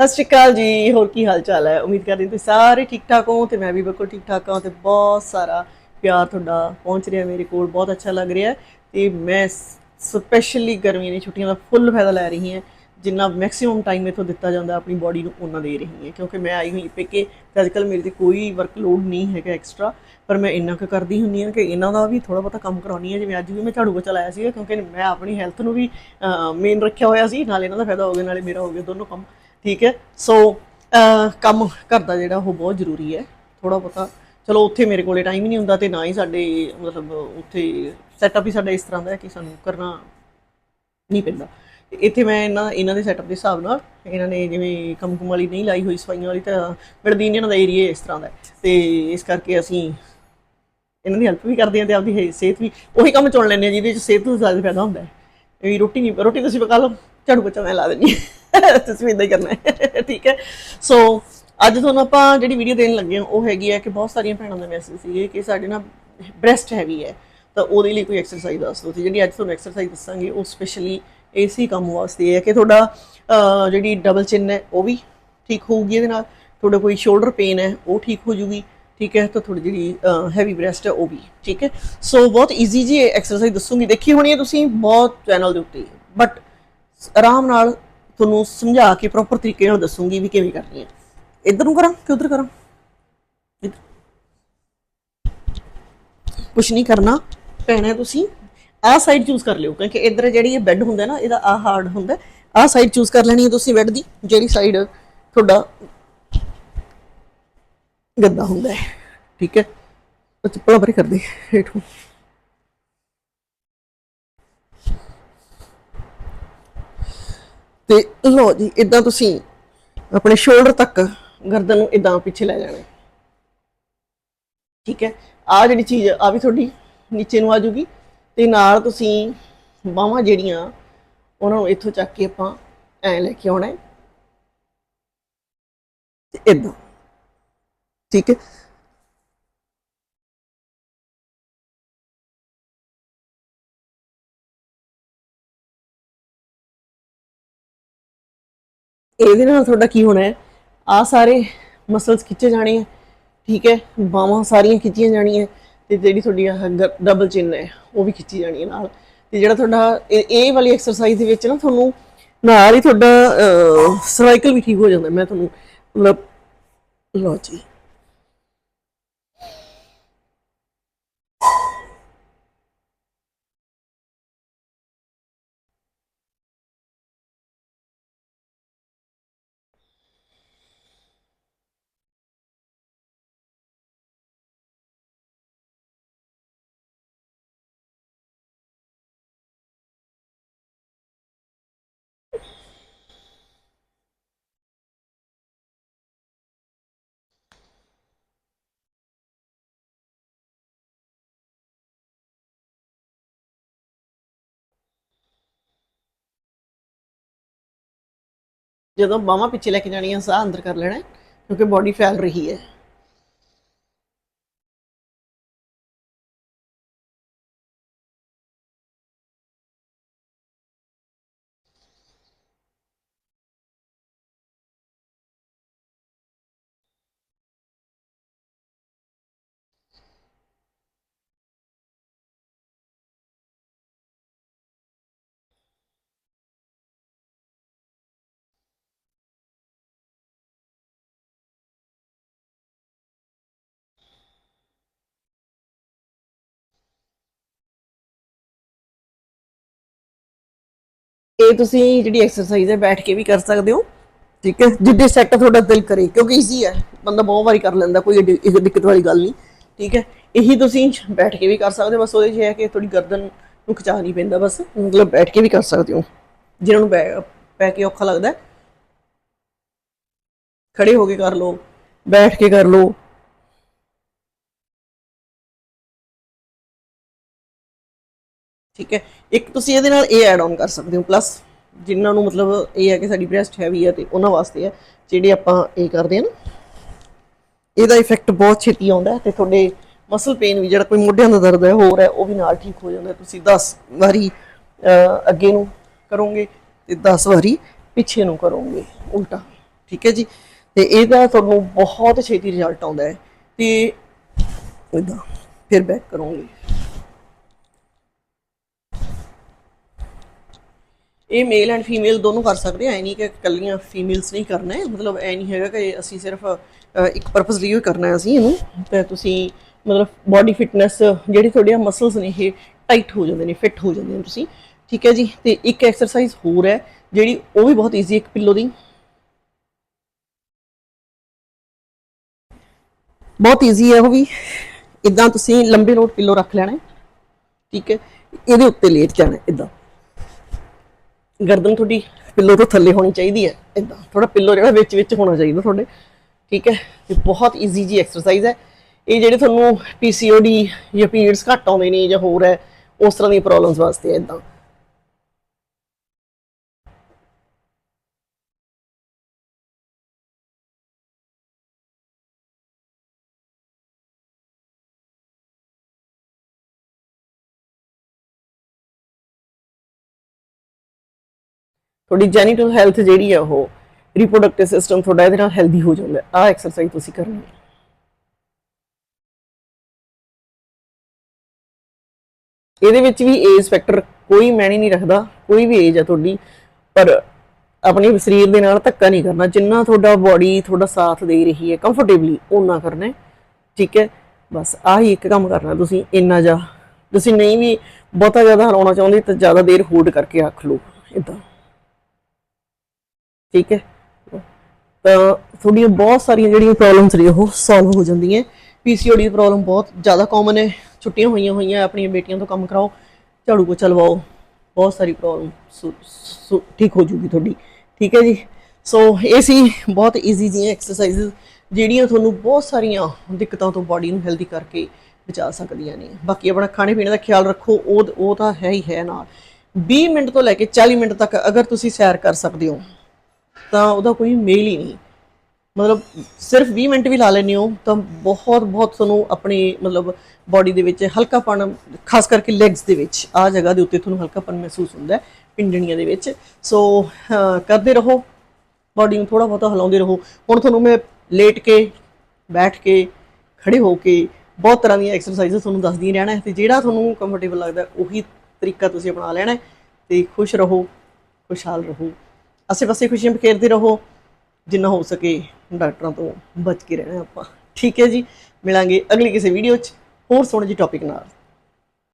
ਸਤਿ ਸ਼੍ਰੀ ਅਕਾਲ ਜੀ, ਹੋਰ ਕੀ ਹਾਲ ਚਾਲ ਹੈ? ਉਮੀਦ ਕਰਦੀ ਤੁਸੀਂ ਸਾਰੇ ਠੀਕ ਠਾਕ ਹੋ ਤੇ ਮੈਂ ਵੀ ਬਿਲਕੁਲ ਠੀਕ ਠਾਕ ਹਾਂ ਤੇ ਬਹੁਤ ਸਾਰਾ ਪਿਆਰ ਤੁਹਾਡਾ ਪਹੁੰਚ ਰਿਹਾ ਮੇਰੇ ਕੋਲ, ਬਹੁਤ ਅੱਛਾ ਲੱਗ ਰਿਹਾ ਹੈ ਤੇ ਮੈਂ ਸਪੈਸ਼ਲੀ ਗਰਮੀਆਂ ਦੀਆਂ ਛੁੱਟੀਆਂ ਦਾ ਫੁੱਲ ਫਾਇਦਾ ਲੈ ਰਹੀ ਹਾਂ, ਜਿੰਨਾ ਮੈਕਸਿਮਮ ਟਾਈਮ ਇਥੋਂ ਦਿੱਤਾ ਜਾਂਦਾ, ਆਪਣੀ ਬਾਡੀ ਨੂੰ ਉਹਨਾਂ ਦੇ ਰਹੀ ਹਾਂ, ਕਿਉਂਕਿ ਮੈਂ ਆਈ ਹੋਈ ਪੇਕੇ ਤੇ ਅੱਜਕੱਲ ਮੇਰੇ ਤੇ ਕੋਈ ਵਰਕਲੋਡ ਨਹੀਂ ਹੈਗਾ ਐਕਸਟਰਾ ਪਰ ਮੈਂ ਇੰਨਾ ਕੁ ਕਰਦੀ ਹੁੰਦੀ ਹਾਂ ਕਿ ਇਹਨਾਂ ਦਾ ਵੀ ਥੋੜਾ ਬਹੁਤਾ ਕੰਮ ਕਰਾਉਣੀ ਹੈ, ਜਿਵੇਂ ਅੱਜ ਵੀ ਮੈਂ ਝਾੜੂ ਪੋਚਾ ਲਾਇਆ ਸੀਗਾ, ਕਿਉਂਕਿ ਮੈਂ ਆਪਣੀ ਹੈਲਥ ਨੂੰ ਵੀ ਮੇਨ ਰੱਖਿਆ ਹੋਇਆ ਸੀ, ਨਾਲ ਇਹਨਾਂ ਦਾ ਫਾਇਦਾ ਹੋ ਗਿਆ, ਨਾਲੇ ਮੇਰਾ ਹੋ ਗਿਆ ਦੋਨੋਂ ਕੰਮ। ਠੀਕ ਹੈ? ਸੋ ਕੰਮ ਘਰ ਦਾ ਜਿਹੜਾ ਉਹ ਬਹੁਤ ਜ਼ਰੂਰੀ ਹੈ ਥੋੜਾ ਬਹੁਤਾ। ਚਲੋ, ਉੱਥੇ ਮੇਰੇ ਕੋਲੇ ਟਾਈਮ ਹੀ ਨਹੀਂ ਹੁੰਦਾ ਤੇ ਨਾ ਹੀ ਸਾਡੇ, ਮਤਲਬ ਉੱਥੇ ਸੈਟਅਪ ਹੀ ਸਾਡਾ ਇਸ ਤਰ੍ਹਾਂ ਦਾ ਹੈ ਕਿ ਸਾਨੂੰ ਕਰਨਾ ਨਹੀਂ ਪੈਂਦਾ। ਇੱਥੇ ਮੈਂ ਇਹਨਾਂ ਇਹਨਾਂ ਦੇ ਸੈਟਅਪ ਦੇ ਹਿਸਾਬ ਨਾਲ, ਇਹਨਾਂ ਨੇ ਜਿਵੇਂ ਕੰਮਕੁਮ ਵਾਲੀ ਨਹੀਂ ਲਾਈ ਹੋਈ, ਸਫਾਈਆਂ ਵਾਲੀ, ਤਾਂ ਬਿਲਦੀਨ ਇਹਨਾਂ ਦਾ ਏਰੀਆ ਇਸ ਤਰ੍ਹਾਂ ਦਾ ਹੈ। ਤੇ ਇਸ ਕਰਕੇ ਅਸੀਂ ਇਹਨਾਂ ਦੀ ਹੈਲਪ ਵੀ ਕਰਦੇ ਹਾਂ ਤੇ ਆਪਦੀ ਸਿਹਤ ਵੀ, ਉਹੀ ਕੰਮ ਚੁਣ ਲੈਂਦੇ ਹਾਂ ਜਿਹਦੇ ਵਿੱਚ ਸਿਹਤ ਨੂੰ ਜ਼ਿਆਦਾ ਫਾਇਦਾ ਹੁੰਦਾ ਹੈ। ਵੀ ਰੋਟੀ ਨਹੀਂ ਰੋਟੀ ਤੁਸੀਂ ਪਕਾ ਲਓ। ਝਾੜੂ ਬੱਚਾ ਮੈਂ ਲਾ ਦਿੰਦੀ ਹਾਂ। ਤੁਸੀਂ ਵੀ ਇਦਾਂ ਹੀ ਕਰਨਾ ਹੈ। ਠੀਕ ਹੈ। ਸੋ ਅੱਜ ਤੁਹਾਨੂੰ ਆਪਾਂ ਜਿਹੜੀ ਵੀਡੀਓ ਦੇਣ ਲੱਗੇ ਹਾਂ, ਉਹ ਹੈਗੀ ਹੈ ਕਿ ਬਹੁਤ ਸਾਰੀਆਂ ਭੈਣਾਂ ਦਾ ਮੈਸੇਜ ਸੀਗੇ ਕਿ ਸਾਡੇ ਨਾਲ ਬ੍ਰੈਸਟ ਹੈਵੀ ਹੈ। ਤਾਂ ਉਹਦੇ ਲਈ ਕੋਈ ਐਕਸਰਸਾਈਜ਼ ਦੱਸ ਦਿਓ। ਤੇ ਜਿਹੜੀ ਅੱਜ ਤੁਹਾਨੂੰ ਐਕਸਰਸਾਈਜ਼ ਦੱਸਾਂਗੇ, ਉਹ ਸਪੈਸ਼ਲੀ ਏਸੀ ਕੰਮ ਵਾਸਤੇ ਹੈ ਕਿ ਤੁਹਾਡਾ ਜਿਹੜੀ ਡਬਲ ਚਿੰਨ ਹੈ, ਉਹ ਵੀ ਠੀਕ ਹੋਊਗੀ ਇਹਦੇ ਨਾਲ। ਤੁਹਾਡਾ ਕੋਈ ਸ਼ੋਲਡਰ ਪੇਨ ਹੈ, ਉਹ ਠੀਕ ਹੋ ਜੂਗੀ। ਠੀਕ ਹੈ। ਤਾਂ ਥੋੜੀ ਜਿਹੜੀ ਹੈਵੀ ਬ੍ਰੈਸਟ ਹੈ, ਉਹ ਵੀ ਠੀਕ ਹੈ। ਸੋ ਬਹੁਤ ਈਜ਼ੀ ਜੀ ਐਕਸਰਸਾਈਜ਼ ਦੱਸੂਗੀ। ਦੇਖੀ ਹੋਣੀ ਹੈ ਤੁਸੀਂ, ਬਹੁਤ ਚੈਨਲ ਦੇ ਉੱਤੇ। ਬਟ ਆਰਾਮ ਨਾਲ ਤੁਹਾਨੂੰ ਸਮਝਾ ਕੇ ਪ੍ਰੋਪਰ ਤਰੀਕੇ ਨਾਲ ਦੱਸੂਗੀ ਵੀ ਕਿਵੇਂ ਕਰਨੀ ਹੈ। ਇੱਧਰ ਨੂੰ ਕਰਾਂ ਕਿ ਉੱਧਰ ਕਰਾਂ? ਕੁਛ ਨਹੀਂ ਕਰਨਾ। ਪੈਣਾ ਤੁਸੀਂ ਆਹ ਸਾਈਡ ਚੂਜ਼ ਕਰ ਲਿਓ, ਕਿਉਂਕਿ ਇੱਧਰ ਜਿਹੜੀ ਇਹ ਬੈੱਡ ਹੁੰਦਾ ਨਾ, ਇਹਦਾ ਆਹ ਹਾਰਡ ਹੁੰਦਾ। ਆਹ ਸਾਈਡ ਚੂਜ਼ ਕਰ ਲੈਣੀ ਹੈ ਤੁਸੀਂ ਬੈੱਡ ਦੀ, ਜਿਹੜੀ ਸਾਈਡ ਤੁਹਾਡਾ ਗੱਦਾ ਹੁੰਦਾ ਹੈ। ਠੀਕ ਹੈ? ਚੱਪਲਾਂ ਪਰੇ ਕਰਦੇ ਹੇਠੋਂ। ਤੇ ਲਓ ਜੀ ਇਦਾਂ ਤੁਸੀਂ ਆਪਣੇ ਸ਼ੋਲਡਰ ਤੱਕ ਗਰਦਨ ਨੂੰ ਇਦਾਂ ਪਿੱਛੇ ਲੈ ਜਾਣਾ। ਠੀਕ ਹੈ ਆ ਜਿਹੜੀ ਚੀਜ਼ ਆ ਵੀ ਤੁਹਾਡੀ ਨੀਚੇ ਨੂੰ ਆ ਜੂਗੀ ਤੇ ਨਾਲ ਤੁਸੀਂ ਬਾਹਾਂ ਜਿਹੜੀਆਂ, ਉਹਨਾਂ ਨੂੰ ਇੱਥੋਂ ਚੱਕ ਕੇ ਆਪਾਂ ਐ ਲੈ ਕੇ ਆਉਣਾ ਹੈ। ਇਦਾਂ ਠੀਕ ਹੈ ਇਹਦੇ ਨਾਲ ਤੁਹਾਡਾ ਕੀ ਹੋਣਾ ਹੈ? ਆ ਸਾਰੇ ਮਸਲਸ ਖਿੱਚੇ ਜਾਣੇ ਆ, ਠੀਕ ਹੈ? ਬਾਹਾਂ ਸਾਰੀਆਂ ਖਿੱਚੀਆਂ ਜਾਣੀਆਂ ਤੇ ਜਿਹੜੀ ਤੁਹਾਡੀ ਡਬਲ ਚਿੰਨ ਹੈ, ਉਹ ਵੀ ਖਿੱਚੀ ਜਾਣੀ ਹੈ ਨਾਲ। ਤੇ ਜਿਹੜਾ ਤੁਹਾਡਾ ਇਹ ਇਹ ਵਾਲੀ ਐਕਸਰਸਾਈਜ਼ ਦੇ ਵਿੱਚ ਨਾ ਤੁਹਾਨੂੰ ਨਾਲ ਹੀ ਤੁਹਾਡਾ ਸਰਵਾਈਕਲ ਵੀ ਠੀਕ ਹੋ ਜਾਂਦਾ। ਮੈਂ ਤੁਹਾਨੂੰ ਮਤਲਬ, ਲਓ ਜੀ। ਜਦੋਂ ਬਾਹਾਂ ਪਿੱਛੇ ਲੈ ਕੇ ਜਾਣੀਆਂ ਸਾਹ ਅੰਦਰ ਕਰ ਲੈਣਾ ਹੈ, ਕਿਉਂਕਿ ਬੋਡੀ ਫੈਲ ਰਹੀ ਹੈ। ਇਹ ਤੁਸੀਂ ਜਿਹੜੀ ਐਕਸਰਸਾਈਜ਼ ਹੈ ਬੈਠ ਕੇ ਵੀ ਕਰ ਸਕਦੇ ਹੋ। ਠੀਕ ਹੈ? ਜਿੱਦੇ ਸੈੱਟ ਤੁਹਾਡਾ ਦਿਲ ਕਰੇ ਕਿਉਂਕਿ ਈਜ਼ੀ ਹੈ। ਬੰਦਾ ਬਹੁਤ ਵਾਰੀ ਕਰ ਲੈਂਦਾ ਕੋਈ ਇਹ ਦਿੱਕਤ ਵਾਲੀ ਗੱਲ ਨਹੀਂ। ਠੀਕ ਹੈ? ਇਹੀ ਤੁਸੀਂ ਬੈਠ ਕੇ ਵੀ ਕਰ ਸਕਦੇ ਹੋ। ਬਸ ਉਹਦੇ 'ਚ ਇਹ ਹੈ ਕਿ ਥੋੜੀ ਗਰਦਨ ਨੂੰ ਖਿਚਾ ਨਹੀਂ ਪੈਂਦਾ ਬਸ। ਮਤਲਬ ਬੈਠ ਕੇ ਵੀ ਕਰ ਸਕਦੇ ਹੋ। ਜਿਹਨਾਂ ਨੂੰ ਬੈ- ਪੈ ਕੇ ਔਖਾ ਲੱਗਦਾ ਹੈ, ਖੜੇ ਹੋ ਕੇ ਕਰ ਲਓ। ਬੈਠ ਕੇ ਕਰ ਲਓ। ਠੀਕ ਹੈ? ਇੱਕ ਤੁਸੀਂ ਇਹਦੇ ਨਾਲ ਇਹ ਐਡ ਆਨ ਕਰ ਸਕਦੇ ਹੋ ਪਲੱਸ ਜਿਨ੍ਹਾਂ ਨੂੰ ਮਤਲਬ ਇਹ ਹੈ ਕਿ ਸਾਡੀ ਬ੍ਰੈਸਟ ਹੈਵੀ ਹੈ ਤੇ ਉਹਨਾਂ ਵਾਸਤੇ ਹੈ, ਜਿਹੜੇ ਆਪਾਂ ਇਹ ਕਰਦੇ ਹਾਂ ਨਾ, ਇਹਦਾ ਇਫੈਕਟ ਬਹੁਤ ਛੇਤੀ ਆਉਂਦਾ ਹੈ ਤੇ ਤੁਹਾਡੇ ਮਸਲ ਪੇਨ ਵੀ ਜਿਹੜਾ ਕੋਈ ਮੋਢਿਆਂ ਦਾ ਦਰਦ ਹੈ, ਹੋਰ ਹੈ, ਉਹ ਵੀ ਨਾਲ ਠੀਕ ਹੋ ਜਾਂਦਾ ਤੁਸੀਂ 10 ਵਾਰੀ ਅੱਗੇ ਨੂੰ ਕਰੋਗੇ ਤੇ 10 ਵਾਰੀ ਪਿੱਛੇ ਨੂੰ ਕਰੋਗੇ, ਉਲਟਾ, ਠੀਕ ਹੈ ਜੀ? ਤੇ ਇਹਦਾ ਤੁਹਾਨੂੰ ਬਹੁਤ ਛੇਤੀ ਰਿਜ਼ਲਟ ਆਉਂਦਾ ਹੈ ਤੇ ਇਦਾਂ ਫਿਰ ਬੈਕ ਕਰੋਗੇ। ਇਹ ਮੇਲ ਐਂਡ ਫੀਮੇਲ ਦੋਨੋਂ ਕਰ ਸਕਦੇ ਆ, ਐ ਨਹੀਂ ਕਿ ਇਕੱਲੀਆਂ ਫੀਮੇਲਸ ਨਹੀਂ ਕਰਨਾ ਹੈ। ਮਤਲਬ ਐ ਨਹੀਂ ਹੈਗਾ ਕਿ ਅਸੀਂ ਸਿਰਫ ਇੱਕ ਪਰਪਸ ਲਈ ਹੀ ਕਰਨਾ ਹੈ ਅਸੀਂ ਇਹਨੂੰ। ਤੇ ਤੁਸੀਂ ਮਤਲਬ ਬਾਡੀ ਫਿਟਨੈਸ ਜਿਹੜੀ ਤੁਹਾਡੀਆਂ ਮਸਲਸ ਨੇ, ਇਹ ਟਾਈਟ ਹੋ ਜਾਂਦੇ ਨੇ ਫਿੱਟ ਹੋ ਜਾਂਦੇ ਨੇ ਤੁਸੀਂ। ਠੀਕ ਹੈ ਜੀ? ਤੇ ਇੱਕ ਐਕਸਰਸਾਈਜ਼ ਹੋਰ ਹੈ, ਜਿਹੜੀ ਉਹ ਵੀ ਬਹੁਤ ਈਜ਼ੀ ਇੱਕ ਪਿੱਲੋ ਦੀ। ਬਹੁਤ ਈਜ਼ੀ ਹੈ ਉਹ ਵੀ। ਇਦਾਂ ਤੁਸੀਂ ਲੰਬੇ ਨੋਟ ਪਿੱਲੋ ਰੱਖ ਲੈਣਾ ਠੀਕ ਹੈ? ਇਹਦੇ ਉੱਤੇ ਲੇਟ ਜਾਣਾ ਇਦਾਂ ਗਰਦਨ ਤੁਹਾਡੀ ਪਿੱਲੋ ਤੋਂ ਥੱਲੇ ਹੋਣੀ ਚਾਹੀਦੀ ਹੈ ਇਦਾਂ ਥੋੜਾ ਪਿੱਲੋ ਜਿਹੜਾ ਵਿੱਚ ਵਿੱਚ ਹੋਣਾ ਚਾਹੀਦਾ ਤੁਹਾਡੇ, ਠੀਕ ਹੈ? ਇਹ ਬਹੁਤ ਈਜ਼ੀ ਜੀ ਐਕਸਰਸਾਈਜ਼ ਹੈ। ਇਹ ਜਿਹੜੇ ਤੁਹਾਨੂੰ ਪੀਸੀਓਡੀ ਜਾਂ ਪੀਰੀਅਡਸ ਘੱਟ ਆਉਂਦੇ ਨੇ ਜਾਂ ਹੋਰ ਹੈ, ਉਸ ਤਰ੍ਹਾਂ ਦੀ ਪ੍ਰੋਬਲਮਸ ਵਾਸਤੇ ਇਦਾਂ ਤੁਹਾਡੀ ਜੈਨੀਟਲ ਹੈਲਥ ਜਿਹੜੀ ਆ ਉਹ ਰਿਪਰੋਡਕਟਿਵ ਸਿਸਟਮ ਤੁਹਾਡਾ ਇਹਦੇ ਨਾਲ ਹੈਲਦੀ ਹੋ ਜਾਂਦਾ। ਆ ਐਕਸਰਸਾਈਜ਼ ਤੁਸੀਂ ਕਰਨੀ ਹੈ ਇਹਦੇ ਵਿੱਚ ਵੀ ਏਜ ਫੈਕਟਰ ਕੋਈ ਮੈਣੀ ਨਹੀਂ ਰੱਖਦਾ, ਕੋਈ ਵੀ ਏਜ ਹੈ ਤੁਹਾਡੀ, ਪਰ ਆਪਣੇ ਸਰੀਰ ਦੇ ਨਾਲ ਧੱਕਾ ਨਹੀਂ ਕਰਨਾ। ਜਿੰਨਾ ਤੁਹਾਡਾ ਬਾਡੀ ਤੁਹਾਡਾ ਸਾਥ ਦੇ ਰਹੀ ਹੈ ਕੰਫਰਟੇਬਲੀ ਓਨਾ ਕਰਨਾ ਠੀਕ ਹੈ? ਬਸ ਆਹੀ ਇੱਕ ਕੰਮ ਕਰਨਾ ਤੁਸੀਂ, ਇੰਨਾ ਜਾ। ਤੁਸੀਂ ਨਹੀਂ ਵੀ ਬਹੁਤਾ ਜ਼ਿਆਦਾ ਹਰਾਉਣਾ ਚਾਹੁੰਦੇ ਤਾਂ ਜ਼ਿਆਦਾ ਦੇਰ ਹੋਲਡ ਕਰਕੇ ਰੱਖ ਲਓ ਇਦਾਂ ਠੀਕ ਹੈ? ਤਾਂ ਤੁਹਾਡੀਆਂ ਬਹੁਤ ਸਾਰੀਆਂ ਜਿਹੜੀਆਂ ਪ੍ਰੋਬਲਮਸ ਨੇ, ਉਹ ਸੋਲਵ ਹੋ ਜਾਂਦੀਆਂ। ਪੀਸੀਓਡੀ ਦੀ ਪ੍ਰੋਬਲਮ ਬਹੁਤ ਜ਼ਿਆਦਾ ਕਾਮਨ ਹੈ। ਛੁੱਟੀਆਂ ਹੋਈਆਂ ਹੋਈਆਂ, ਆਪਣੀਆਂ ਬੇਟੀਆਂ ਤੋਂ ਕੰਮ ਕਰਾਓ, ਝਾੜੂ ਪੋਚਾ ਲਵਾਓ। ਬਹੁਤ ਸਾਰੀ ਪ੍ਰੋਬਲਮ ਠੀਕ ਹੋ ਜੂਗੀ ਤੁਹਾਡੀ। ਠੀਕ ਹੈ ਜੀ? ਸੋ ਇਹ ਸੀ ਬਹੁਤ ਈਜ਼ੀ ਜਿਹੀਆਂ ਐਕਸਰਸਾਈਜ਼ ਜਿਹੜੀਆਂ ਤੁਹਾਨੂੰ ਬਹੁਤ ਸਾਰੀਆਂ ਦਿੱਕਤਾਂ ਤੋਂ ਬਾਡੀ ਨੂੰ ਹੈਲਦੀ ਕਰਕੇ ਬਚਾ ਸਕਦੀਆਂ ਨੇ। ਬਾਕੀ ਆਪਣਾ ਖਾਣੇ ਪੀਣੇ ਦਾ ਖਿਆਲ ਰੱਖੋ, ਉਹ ਉਹ ਤਾਂ ਹੈ ਹੀ ਹੈ ਨਾਲ। 20 ਮਿੰਟ ਤੋਂ ਲੈ ਕੇ 40 ਮਿੰਟ ਤੱਕ ਅਗਰ ਤੁਸੀਂ ਸੈਰ ਕਰ ਸਕਦੇ ਹੋ ਤਾਂ ਉਹਦਾ ਕੋਈ ਮੇਲ ਹੀ ਨਹੀਂ। ਮਤਲਬ ਸਿਰਫ 20 ਮਿੰਟ ਵੀ ਲਾ ਲੈਂਦੇ ਹੋ ਤਾਂ ਬਹੁਤ ਬਹੁਤ ਤੁਹਾਨੂੰ ਆਪਣੀ ਮਤਲਬ ਬਾਡੀ ਦੇ ਵਿੱਚ ਹਲਕਾਪਣ, ਖਾਸ ਕਰਕੇ ਲੈਗਸ ਦੇ ਵਿੱਚ ਆ ਜਗ੍ਹਾ ਦੇ ਉੱਤੇ ਤੁਹਾਨੂੰ ਹਲਕਾਪਣ ਮਹਿਸੂਸ ਹੁੰਦਾ ਹੈ, ਪਿੰਡਣੀਆਂ ਦੇ ਵਿੱਚ। ਸੋ ਕਰਦੇ ਰਹੋ ਬਾਡੀ ਨੂੰ ਥੋੜਾ ਬਹੁਤਾ ਹਿਲਾਉਂਦੇ ਰਹੋ। ਹੁਣ ਤੁਹਾਨੂੰ ਮੈਂ ਲੇਟ ਕੇ, ਬੈਠ ਕੇ ਖੜੇ ਹੋ ਕੇ ਬਹੁਤ ਤਰ੍ਹਾਂ ਦੀਆਂ ਐਕਸਰਸਾਈਜ਼ਸ ਤੁਹਾਨੂੰ ਦੱਸਦੀ ਰਹਿਣਾ ਹੈ ਤੇ ਜਿਹੜਾ ਤੁਹਾਨੂੰ ਕੰਫਰਟੇਬਲ ਲੱਗਦਾ ਉਹੀ ਤਰੀਕਾ ਤੁਸੀਂ ਅਪਣਾ ਲੈਣਾ ਹੈ ਤੇ ਖੁਸ਼ ਰਹੋ, ਖੁਸ਼ਹਾਲ ਰਹੋ। ਆਸੇ ਪਾਸੇ ਖੁਸ਼ੀਆਂ ਬਖੇਰਦੇ ਰਹੋ, ਜਿੰਨਾ ਹੋ ਸਕੇ ਡਾਕਟਰਾਂ ਤੋਂ ਬਚ ਕੇ ਰਹਿਣਾ ਆਪਾਂ। ਠੀਕ ਹੈ ਜੀ, ਮਿਲਾਂਗੇ ਅਗਲੀ ਕਿਸੇ ਵੀਡੀਓ 'ਚ, ਹੋਰ ਸੋਹਣੇ ਜਿਹੇ ਟੌਪਿਕ ਨਾਲ।